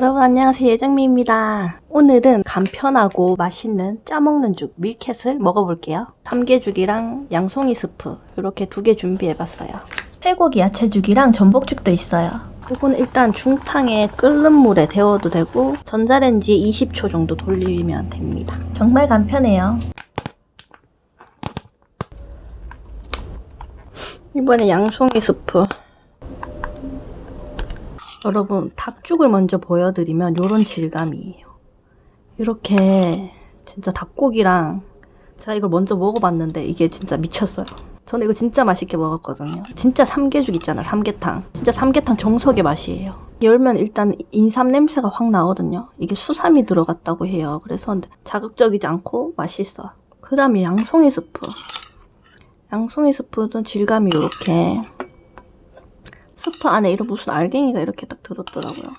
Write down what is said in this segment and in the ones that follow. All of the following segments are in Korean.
여러분 안녕하세요 예정미입니다. 오늘은 간편하고 맛있는 짜먹는 죽 밀켓을 먹어볼게요. 삼계죽이랑 양송이 스프 이렇게 두 개 준비해봤어요. 쇠고기 야채죽이랑 전복죽도 있어요. 이건 일단 중탕에 끓는 물에 데워도 되고 전자레인지에 20초 정도 돌리면 됩니다. 정말 간편해요. 이번에 양송이 스프 여러분 닭죽을 먼저 보여드리면 이런 질감이에요. 이렇게 진짜 닭고기랑 제가 이걸 먼저 먹어봤는데 이게 진짜 미쳤어요. 저는 이거 진짜 맛있게 먹었거든요. 진짜 삼계죽 있잖아 삼계탕. 진짜 삼계탕 정석의 맛이에요. 열면 일단 인삼 냄새가 확 나거든요. 이게 수삼이 들어갔다고 해요. 그래서 자극적이지 않고 맛있어. 그 다음에 양송이 스프. 양송이 스프는 질감이 이렇게 스프 안에 이런 무슨 알갱이가 이렇게 딱 들었더라고요.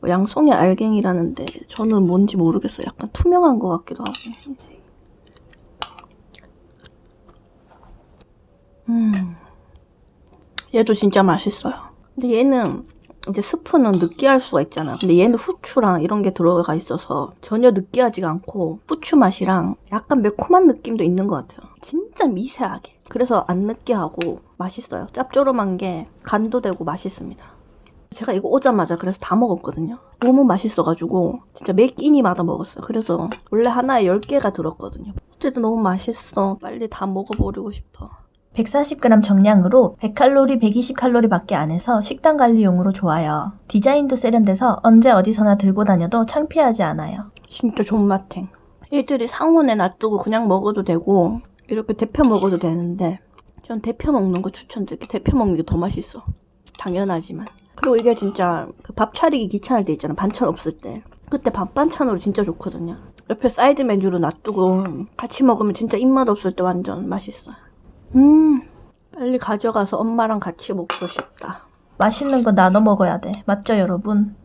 뭐 양송이 알갱이라는데 저는 뭔지 모르겠어요. 약간 투명한 것 같기도 하고. 음, 얘도 진짜 맛있어요. 근데 얘는 이제 스프는 느끼할 수가 있잖아. 근데 얘는 후추랑 이런 게 들어가 있어서 전혀 느끼하지가 않고 후추 맛이랑 약간 매콤한 느낌도 있는 것 같아요. 진짜 미세하게. 그래서 안 느끼하고 맛있어요. 짭조름한 게 간도 되고 맛있습니다. 제가 이거 오자마자 그래서 다 먹었거든요. 너무 맛있어가지고 진짜 매 끼니마다 먹었어요. 그래서 원래 하나에 10개가 들었거든요. 어쨌든 너무 맛있어. 빨리 다 먹어버리고 싶어. 140g 정량으로 100칼로리, 120칼로리 밖에 안 해서 식단 관리용으로 좋아요. 디자인도 세련돼서 언제 어디서나 들고 다녀도 창피하지 않아요. 진짜 존맛탱. 얘들이 상온에 놔두고 그냥 먹어도 되고 이렇게 데펴 먹어도 되는데 전 데펴 먹는 거 추천드릴게요. 데펴 먹는 게 더 맛있어. 당연하지만. 그리고 이게 진짜 그 밥 차리기 귀찮을 때 있잖아. 반찬 없을 때. 그때 밥 반찬으로 진짜 좋거든요. 옆에 사이드 메뉴로 놔두고 같이 먹으면 진짜 입맛 없을 때 완전 맛있어. 음, 빨리 가져가서 엄마랑 같이 먹고 싶다. 맛있는 거 나눠 먹어야 돼. 맞죠, 여러분?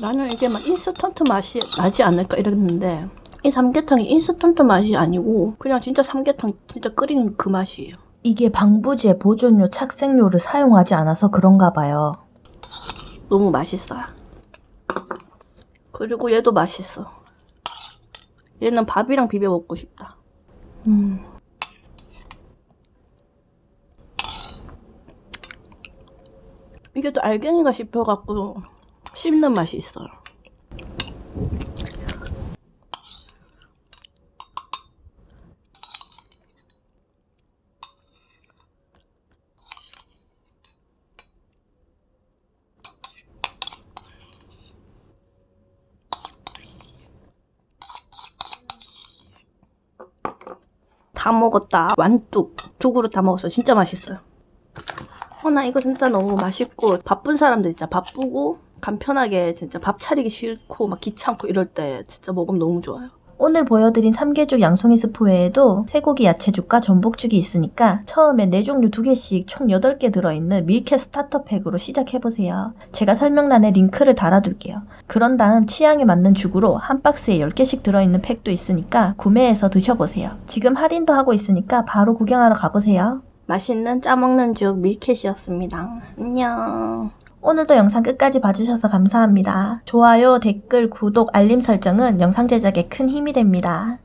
나는 이게 막 인스턴트 맛이 나지 않을까 이랬는데 이 삼계탕이 인스턴트 맛이 아니고 그냥 진짜 삼계탕 진짜 끓이는 그 맛이에요. 이게 방부제, 보존료, 착색료를 사용하지 않아서 그런가 봐요. 너무 맛있어요. 그리고 얘도 맛있어. 얘는 밥이랑 비벼 먹고 싶다. 음. 이게 또 알갱이가 씹혀갖고 씹는 맛이 있어요. 다 먹었다. 완뚝. 두 그릇 다 먹었어. 진짜 맛있어요. 어, 나 이거 진짜 너무 맛있고, 바쁜 사람들 진짜 바쁘고, 간편하게 진짜 밥 차리기 싫고, 막 귀찮고 이럴 때 진짜 먹으면 너무 좋아요. 오늘 보여드린 삼계죽 양송이 스프 외에도 쇠고기 야채죽과 전복죽이 있으니까 처음에 4종류 2개씩 총 8개 들어있는 밀켓 스타터 팩으로 시작해보세요. 제가 설명란에 링크를 달아둘게요. 그런 다음 취향에 맞는 죽으로 한 박스에 10개씩 들어있는 팩도 있으니까 구매해서 드셔보세요. 지금 할인도 하고 있으니까 바로 구경하러 가보세요. 맛있는 짜먹는 죽 밀켓이었습니다. 안녕. 오늘도 영상 끝까지 봐주셔서 감사합니다. 좋아요, 댓글, 구독, 알림 설정은 영상 제작에 큰 힘이 됩니다.